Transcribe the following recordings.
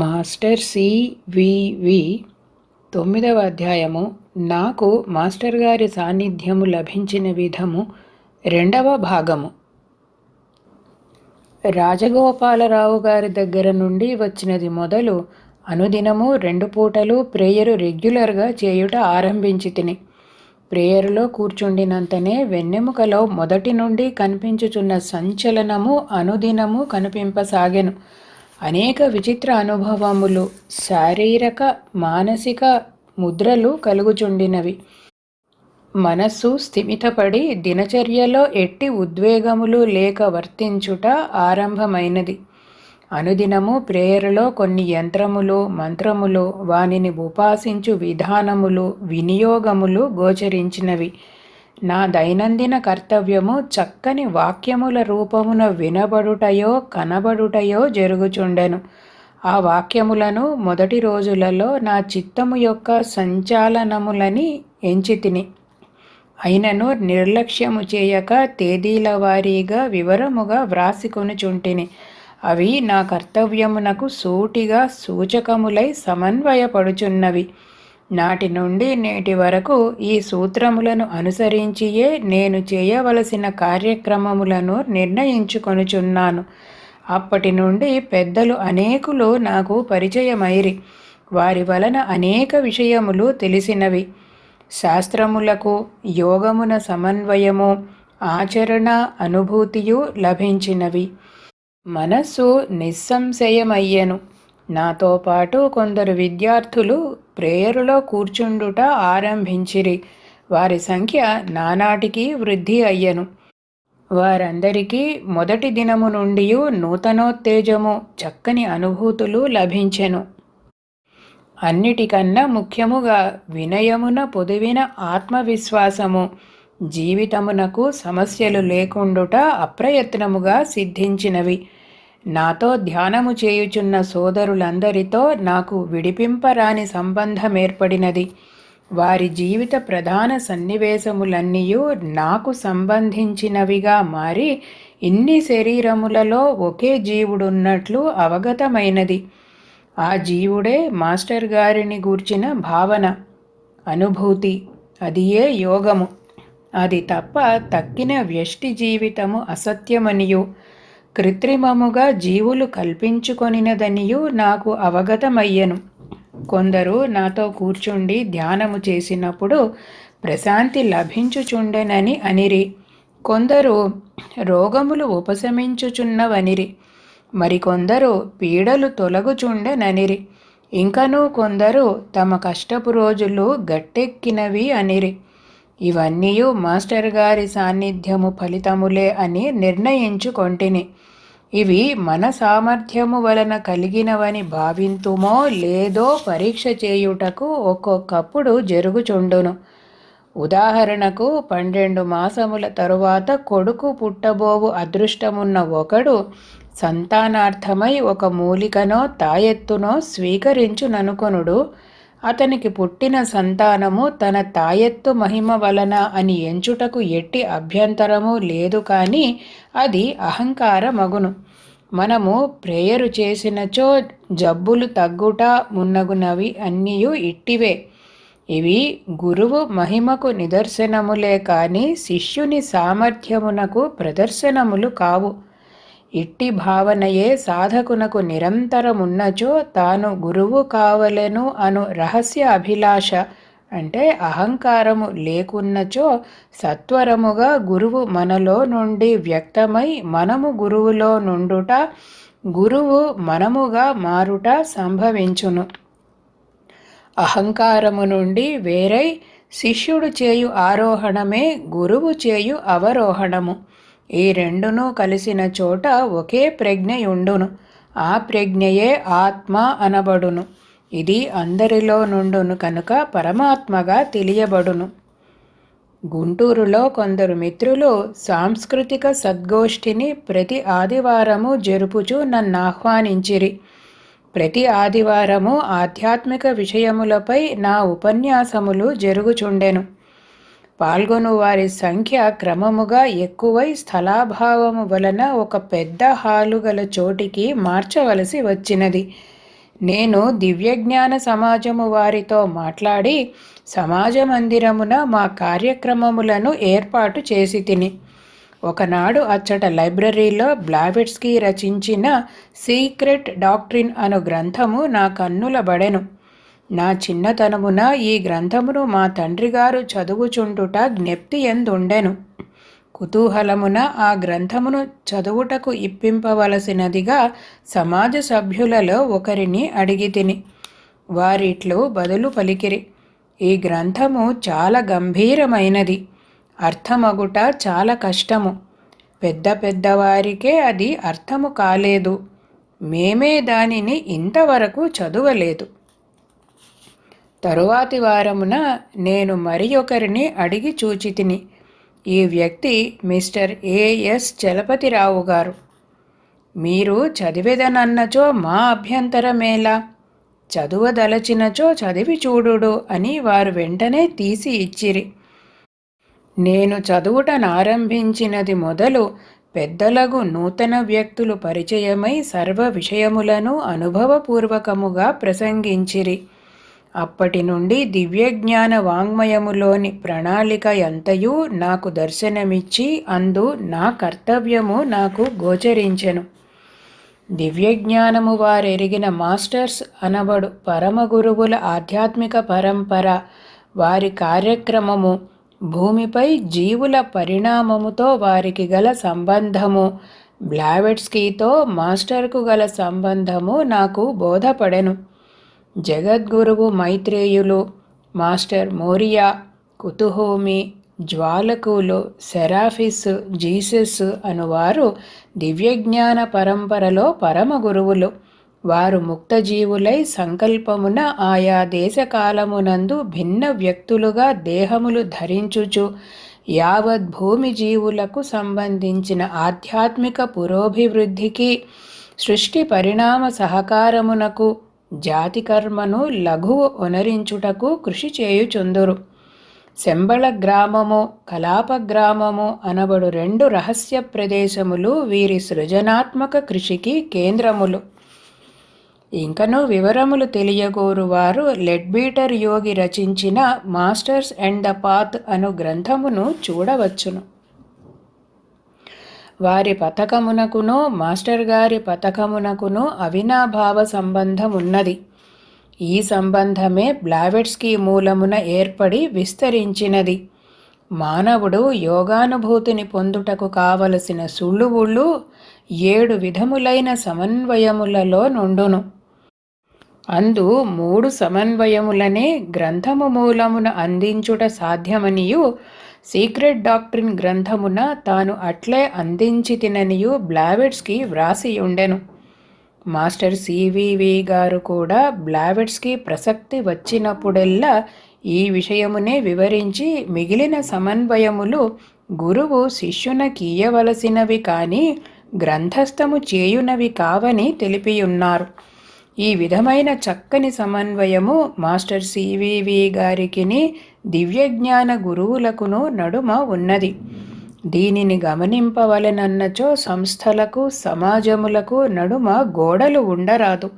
Master CVV తొమ్మిదవ అధ్యాయము. నాకు మాస్టర్ గారి సాన్నిధ్యము లభించిన విధము రెండవ భాగము. రాజగోపాలరావు గారి దగ్గర నుండి వచ్చినది మొదలు అనుదినము రెండు పూటలు ప్రేయరు రెగ్యులర్గా చేయుట ఆరంభించి తిని ప్రేయరులో కూర్చుండినంతనే వెన్నెముకలో మొదటి నుండి కనిపించుచున్న సంచలనము అనుదినము కనిపింపసాగెను. అనేక విచిత్ర అనుభవములు శారీరక మానసిక ముద్రలు కలుగుచుండినవి. మనస్సు స్థిమితపడి దినచర్యలో ఎట్టి ఉద్వేగములు లేక వర్తించుట ఆరంభమైనది. అనుదినము ప్రేయరులో కొన్ని యంత్రములు మంత్రములు వానిని ఉపాసించు విధానములు వినియోగములు గోచరించినవి. నా దైనందిన కర్తవ్యము చక్కని వాక్యముల రూపమున వినబడుటయో కనబడుటయో జరుగుచుండెను. ఆ వాక్యములను మొదటి రోజులలో నా చిత్తము యొక్క సంచాలనములని ఎంచితిని. అయినను నిర్లక్ష్యము చేయక తేదీల వారీగా వివరముగా వ్రాసికొనుచుంటిని. అవి నా కర్తవ్యమునకు సూటిగా సూచకములై సమన్వయపడుచున్నవి. నాటి నుండి నేటి వరకు ఈ సూత్రములను అనుసరించియే నేను చేయవలసిన కార్యక్రమములను నిర్ణయించుకొనుచున్నాను. అప్పటి నుండి పెద్దలు అనేకులు నాకు పరిచయమైరి. వారి వలన అనేక విషయములు తెలిసినవి. శాస్త్రములకు యోగమున సమన్వయము ఆచరణ అనుభూతియు లభించినవి. మనస్సు నిస్సంశయమయ్యను. నాతో పాటు కొందరు విద్యార్థులు ప్రేయరులో కూర్చుండుట ఆరంభించిరి. వారి సంఖ్య నానాటికి వృద్ధి అయ్యను. వారందరికీ మొదటి దినము నుండి నూతనోత్తేజము చక్కని అనుభూతులు లభించెను. అన్నిటికన్నా ముఖ్యముగా వినయమున పొదివిన ఆత్మవిశ్వాసము జీవితమునకు సమస్యలు లేకుండుట అప్రయత్నముగా సిద్ధించినవి. నాతో ధ్యానము చేయుచున్న సోదరులందరితో నాకు విడిపింపరాని సంబంధం ఏర్పడినది. వారి జీవిత ప్రధాన సన్నివేశములన్నీ నాకు సంబంధించినవిగా మారి ఇన్ని శరీరములలో ఒకే జీవుడున్నట్లు అవగతమైనది. ఆ జీవుడే మాస్టర్ గారిని గూర్చిన భావన అనుభూతి. అదియే యోగము. అది తప్ప తక్కిన వ్యష్టి జీవితము అసత్యమనియు. కృత్రిమముగా జీవులు కల్పించుకొనినదనియు నాకు అవగతమయ్యను. కొందరు నాతో కూర్చుండి ధ్యానము చేసినప్పుడు ప్రశాంతి లభించుచుండెనని అనిరి. కొందరు రోగములు ఉపశమించుచున్నవనిరి. మరికొందరు పీడలు తొలగుచుండెననిరి. ఇంకనూ కొందరు తమ కష్టపు రోజులు గట్టెక్కినవి అనిరి. ఇవన్నీ మాస్టర్ గారి సాన్నిధ్యము ఫలితములే అని నిర్ణయించుకొంటిని. ఇవి మన సామర్థ్యము వలన కలిగినవని భావింతుమో లేదో పరీక్ష చేయుటకు ఒక్కొక్కప్పుడు జరుగుచుండును. ఉదాహరణకు పన్నెండు మాసముల తరువాత కొడుకు పుట్టబోవు అదృష్టమున్న ఒకడు సంతానార్థమై ఒక మూలికనో తాయెత్తునో స్వీకరించుననుకొనుడు. అతనికి పుట్టిన సంతానము తన తాయెత్తు మహిమ వలన అని ఎంచుటకు ఎట్టి అభ్యంతరము లేదు కానీ అది అహంకారమగును మనము ప్రేయరు చేసినచో జబ్బులు తగ్గుట మున్నగునవి అన్నీయు ఇట్టివే. ఇవి గురువు మహిమకు నిదర్శనములే కానీ శిష్యుని సామర్థ్యమునకు ప్రదర్శనములు కావు. ఇట్టి భావనయే సాధకునకు నిరంతరమున్నచో తాను గురువు కావలెను అను రహస్య అభిలాష. అంటే అహంకారము లేకున్నచో సత్వరముగా గురువు మనలో నుండి వ్యక్తమై మనము గురువులో నుండుట గురువు మనముగా మారుట సంభవించును. అహంకారము నుండి వేరై శిష్యుడు చేయు ఆరోహణమే గురువు చేయు అవరోహణము. ఈ రెండును కలిసిన చోట ఒకే ప్రజ్ఞయుండును. ఆ ప్రజ్ఞయే ఆత్మ అనబడును. ఇది అందరిలో నుండును కనుక పరమాత్మగా తెలియబడును. గుంటూరులో కొందరు మిత్రులు సాంస్కృతిక సద్గోష్ఠిని ప్రతి ఆదివారము జరుపుచూ నన్ను ఆహ్వానించిరి. ప్రతి ఆదివారము ఆధ్యాత్మిక విషయములపై నా ఉపన్యాసములు జరుగుచుండెను. పాల్గొను వారి సంఖ్య క్రమముగా ఎక్కువై స్థలాభావము వలన ఒక పెద్ద హాలు గల చోటికి మార్చవలసి వచ్చినది. నేను దివ్యజ్ఞాన సమాజము వారితో మాట్లాడి సమాజ మందిరమున మా కార్యక్రమములను ఏర్పాటు చేసి తిని. ఒకనాడు అచ్చట లైబ్రరీలో బ్లావెట్స్కి రచించిన సీక్రెట్ డాక్ట్రిన్ అను గ్రంథము నా కన్నుల బడెను. నా చిన్నతనమున ఈ గ్రంథమును మా తండ్రిగారు చదువుచుండుట జ్ఞప్తి ఎందుండెను. కుతూహలమున ఆ గ్రంథమును చదువుటకు ఇప్పింపవలసినదిగా సమాజ సభ్యులలో ఒకరిని అడిగి తిని వారిట్లు బదులు పలికిరి. ఈ గ్రంథము చాలా గంభీరమైనది అర్థమగుట చాలా కష్టము. పెద్ద పెద్దవారికే అది అర్థము కాలేదు. మేమే దానిని ఇంతవరకు చదువలేదు. తరువాతి వారమున నేను మరి ఒకరిని అడిగి చూచితిని. ఈ వ్యక్తి మిస్టర్ ఏఎస్ చలపతిరావు గారు. మీరు చదివేదనన్నచో మా అభ్యంతరమేలా చదువదలచినచో చదివి చూడుడు అని వారు వెంటనే తీసి ఇచ్చిరి. నేను చదువుటనారంభించినది మొదలు పెద్దలగు నూతన వ్యక్తులు పరిచయమై సర్వ విషయములను అనుభవపూర్వకముగా ప్రసంగించిరి. అప్పటి నుండి దివ్యజ్ఞాన వాంగ్మయములోని ప్రణాళిక ఎంతయూ నాకు దర్శనమిచ్చి అందు నా కర్తవ్యము నాకు గోచరించెను. దివ్యజ్ఞానము వారెరిగిన మాస్టర్స్ అనబడు పరమ గురువుల ఆధ్యాత్మిక పరంపర వారి కార్యక్రమము భూమిపై జీవుల పరిణామముతో వారికి గల సంబంధము బ్లావెట్స్కీతో మాస్టర్కు గల సంబంధము నాకు బోధపడెను. జగద్గురువు మైత్రేయులు మాస్టర్ మోరియా కుతుహోమి జ్వాలకులు సెరాఫిస్ జీసస్ అనువారు దివ్యజ్ఞాన పరంపరలో పరమ గురువులు. వారు ముక్తజీవులై సంకల్పమున ఆయా దేశకాలమునందు భిన్న వ్యక్తులుగా దేహములు ధరించుచు యావత్ భూమి జీవులకు సంబంధించిన ఆధ్యాత్మిక పురోభివృద్ధికి సృష్టి పరిణామ సహకారమునకు జాతి కర్మను లఘువు ఉనరించుటకు కృషి చేయుచుందురు. శంబళ గ్రామము కలాప గ్రామము అనబడు రెండు రహస్య ప్రదేశములు వీరి సృజనాత్మక కృషికి కేంద్రములు. ఇంకనూ వివరములు తెలియగోరు వారు లెడ్బీటర్ యోగి రచించిన మాస్టర్స్ అండ్ ద పాత్ అను గ్రంథమును చూడవచ్చును. వారి పథకమునకును మాస్టర్ గారి పథకమునకును అవినాభావ సంబంధం ఉన్నది ఈ సంబంధమే బ్లావెట్స్కి మూలమున ఏర్పడి విస్తరించినది. మానవుడు యోగానుభూతిని పొందుటకు కావలసిన సుళ్ళువుళ్ళు ఏడు విధములైన సమన్వయములలో నుండును. అందు మూడు సమన్వయములనే గ్రంథము మూలమున అందించుట సాధ్యమనియు సీక్రెట్ డాక్ట్రిన్ గ్రంథమున తాను అట్లే అందించి తిననియు బ్లావెట్స్కి వ్రాసి ఉండెను. మాస్టర్ సివివి గారు కూడా బ్లావెట్స్కి ప్రసక్తి వచ్చినప్పుడెల్లా ఈ విషయమునే వివరించి మిగిలిన సమన్వయములు గురువు శిష్యునకీయవలసినవి కానీ గ్రంథస్థము చేయునవి కావని తెలిపియున్నారు. ఈ విధమైన చక్కని సమన్వయము మాస్టర్ సివివి గారికిని దివ్యజ్ఞాన గురువులకును నడుమ ఉన్నది. దీనిని గమనింపవలెనన్నచో సంస్థలకు సమాజములకు నడుమ గోడలు ఉండరాదు.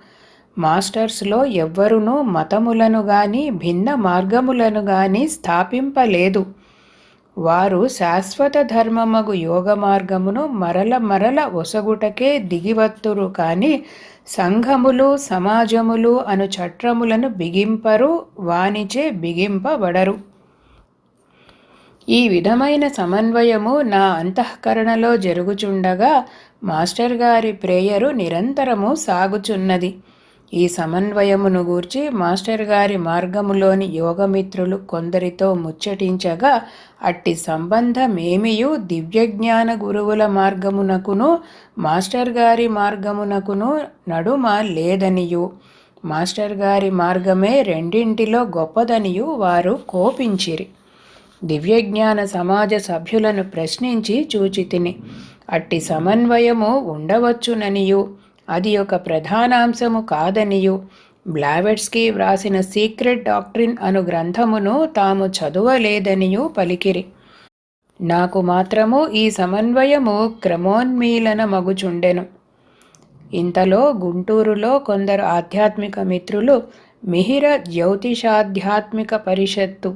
మాస్టర్స్లో ఎవ్వరునూ మతములను గాని భిన్న మార్గములను గాని స్థాపింపలేదు. వారు శాశ్వత ధర్మమగు యోగ మార్గమును మరల మరల ఒసగుటకే దిగివత్తురు కానీ సంఘములు సమాజములు అను చట్రములను బిగింపరు వానిచే బిగింపబడరు. ఈ విధమైన సమన్వయము నా అంతఃకరణలో జరుగుచుండగా మాస్టర్ గారి ప్రేయరు నిరంతరము సాగుచున్నది. ఈ సమన్వయమును గూర్చి మాస్టర్ గారి మార్గములోని యోగమిత్రులు కొందరితో ముచ్చటించగా అట్టి సంబంధమేమియు దివ్యజ్ఞాన గురువుల మార్గమునకును మాస్టర్ గారి మార్గమునకును నడుమ లేదనియు. మాస్టర్ గారి మార్గమే రెండింటిలో గొప్పదనియు వారు కోపించిరి. దివ్యజ్ఞాన సమాజ సభ్యులను ప్రశ్నించి చూచితిని. అట్టి సమన్వయము ఉండవచ్చుననియు. అది ఒక ప్రధానాంశము కాదనియు. బ్లావెట్స్కి వ్రాసిన సీక్రెట్ డాక్ట్రిన్ అను గ్రంథమును తాము చదువలేదనియు పలికిరి. నాకు మాత్రము ఈ సమన్వయము క్రమోన్మీలన మగుచుండెను ఇంతలో గుంటూరులో కొందరు ఆధ్యాత్మిక మిత్రులు మిహిర జ్యోతిషాధ్యాత్మిక పరిషత్తు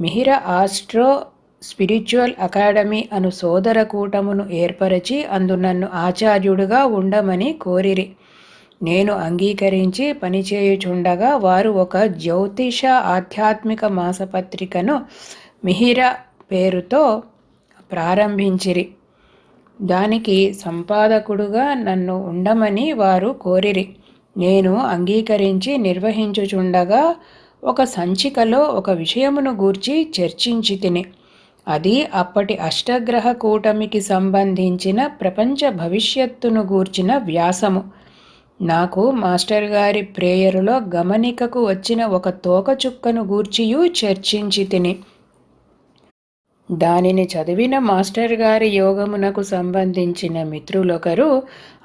మిహిర ఆస్ట్రో స్పిరిచువల్ అకాడమీ అను సోదర కూటమును ఏర్పరచి అందు నన్ను ఆచార్యుడుగా ఉండమని కోరిరి. నేను అంగీకరించి పనిచేయుచుండగా వారు ఒక జ్యోతిష ఆధ్యాత్మిక మాసపత్రికను మిహిర పేరుతో ప్రారంభించిరి. దానికి సంపాదకుడుగా నన్ను ఉండమని వారు కోరిరి. నేను అంగీకరించి నిర్వహించుచుండగా ఒక సంచికలో ఒక విషయమును గూర్చి చర్చించి తిని అది అప్పటి అష్టగ్రహ కూటమికి సంబంధించిన ప్రపంచ భవిష్యత్తును గూర్చిన వ్యాసము. నాకు మాస్టర్ గారి ప్రేయరులో గమనికకు వచ్చిన ఒక తోకచుక్కను గూర్చియు చర్చించి తిని. దానిని చదివిన మాస్టర్ గారి యోగమునకు సంబంధించిన మిత్రులొకరు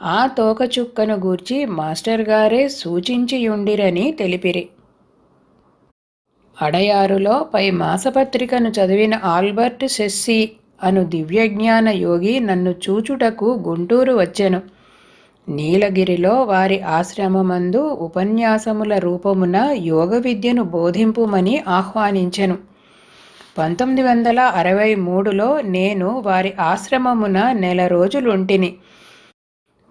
ఆ తోకచుక్కను గూర్చి మాస్టర్ గారే సూచించియుండిరని తెలిపిరి. అడయారులో పై మాసపత్రికను చదివిన ఆల్బర్ట్ సెస్సి అను దివ్యజ్ఞాన యోగి నన్ను చూచుటకు గుంటూరు వచ్చెను. నీలగిరిలో వారి ఆశ్రమమందు ఉపన్యాసముల రూపమున యోగ విద్యను బోధింపుమని ఆహ్వానించెను. పంతొమ్మిది వందల అరవై మూడులో నేను వారి ఆశ్రమమున నెల రోజులుంటిని.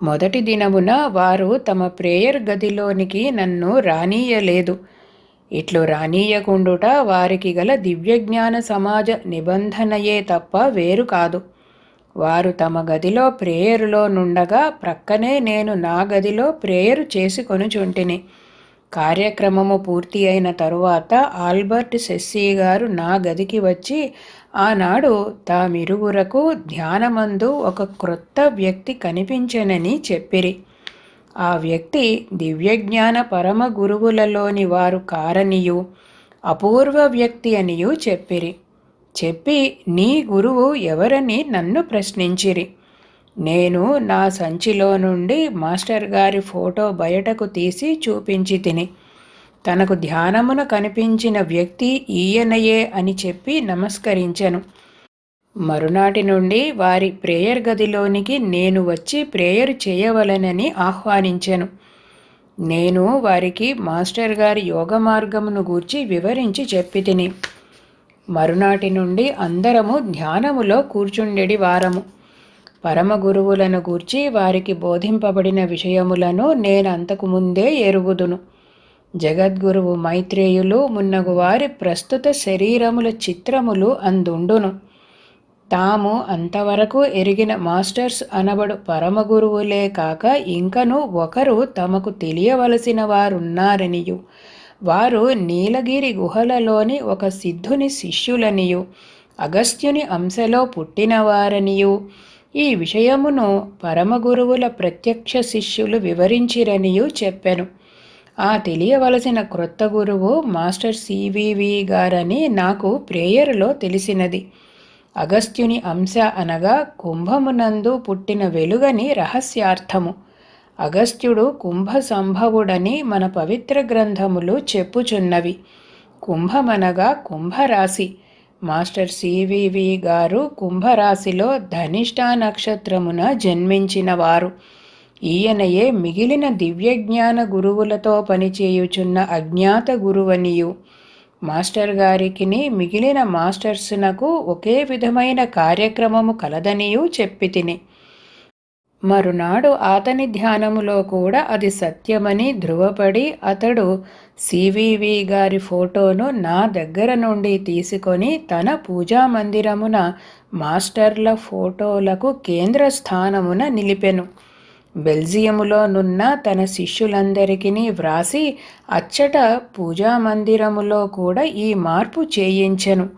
మొదటి దినమున వారు తమ ప్రేయర్ గదిలోనికి నన్ను రానీయలేదు. ఇట్లు రానీయకుండుట వారికి గల దివ్యజ్ఞాన సమాజ నిబంధనయే తప్ప వేరు కాదు. వారు తమ గదిలో ప్రేయరులో నుండగా ప్రక్కనే నేను నా గదిలో ప్రేయరు చేసి కొనుచుంటిని కార్యక్రమము పూర్తి అయిన తరువాత ఆల్బర్ట్ సెస్సీ గారు నా గదికి వచ్చి ఆనాడు తామిరువురకు ధ్యానమందు ఒక క్రొత్త వ్యక్తి కనిపించనని చెప్పిరి. ఆ వ్యక్తి దివ్యజ్ఞాన పరమ గురువులలోని వారు కారనియు అపూర్వ వ్యక్తి అనియు చెప్పిరి. చెప్పి నీ గురువు ఎవరని నన్ను ప్రశ్నించిరి. నేను నా సంచిలో నుండి మాస్టర్ గారి ఫోటో బయటకు తీసి చూపించి తిని తనకు ధ్యానమున కనిపించిన వ్యక్తి ఈయనయే అని చెప్పి నమస్కరించను. మరునాటి నుండి వారి ప్రేయర్ గదిలోనికి నేను వచ్చి ప్రేయర్ చేయవలనని ఆహ్వానించెను. నేను వారికి మాస్టర్ గారి యోగ మార్గమును గూర్చి వివరించి చెప్పి తిని మరునాటి నుండి అందరము ధ్యానములో కూర్చుండెడి వారము. పరమ గురువులను గూర్చి వారికి బోధింపబడిన విషయములను నేను అంతకు ముందే ఎరుగుదును. జగద్గురువు మైత్రేయులు మున్నగు వారి ప్రస్తుత శరీరముల చిత్రములు అందుండును. తాము అంతవరకు ఎరిగిన మాస్టర్స్ అనబడు పరమగురువులే కాక ఇంకను ఒకరు తమకు తెలియవలసిన వారున్నారనియు. వారు నీలగిరి గుహలలోని ఒక సిద్ధుని శిష్యులనియు. అగస్త్యుని అంశలో పుట్టినవారనియు. ఈ విషయమును పరమగురువుల ప్రత్యక్ష శిష్యులు వివరించిరనియు చెప్పెను. ఆ తెలియవలసిన క్రొత్త గురువు మాస్టర్ సివివి గారని నాకు ప్రేయర్లో తెలిసినది. అగస్త్యుని అంశ అనగా కుంభమునందు పుట్టిన వెలుగని రహస్యార్థము. అగస్త్యుడు కుంభ సంభవుడని మన పవిత్ర గ్రంథములు చెప్పుచున్నవి. కుంభమనగా కుంభరాశి. మాస్టర్ సివివి గారు కుంభరాశిలో ధనిష్టా నక్షత్రమున జన్మించినవారు. ఈయనయే మిగిలిన దివ్యజ్ఞాన గురువులతో పనిచేయుచున్న అజ్ఞాత గురువనియు. మాస్టర్ గారికిని మిగిలిన మాస్టర్స్నకు ఒకే విధమైన కార్యక్రమము కలదనియూ చెప్పి తిని మరునాడు అతని ధ్యానములో కూడా అది సత్యమని ధృవపడి అతడు సివివి గారి ఫోటోను నా దగ్గర నుండి తీసుకొని తన పూజా మందిరమున మాస్టర్ల ఫోటోలకు కేంద్ర స్థానమున నిలిపెను. బెల్జియములో నున్న తన శిష్యులందరికీ వ్రాసి అచ్చట పూజా మందిరములో కూడా ఈ మార్పు చేయించెను.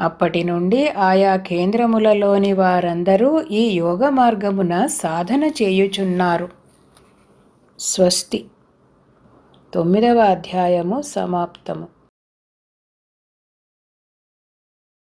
అప్పటి నుండి ఆయా కేంద్రములలోని వారందరూ ఈ యోగ మార్గమున సాధన చేయుచున్నారు. స్వస్తి. తొమ్మిదవ అధ్యాయము సమాప్తము.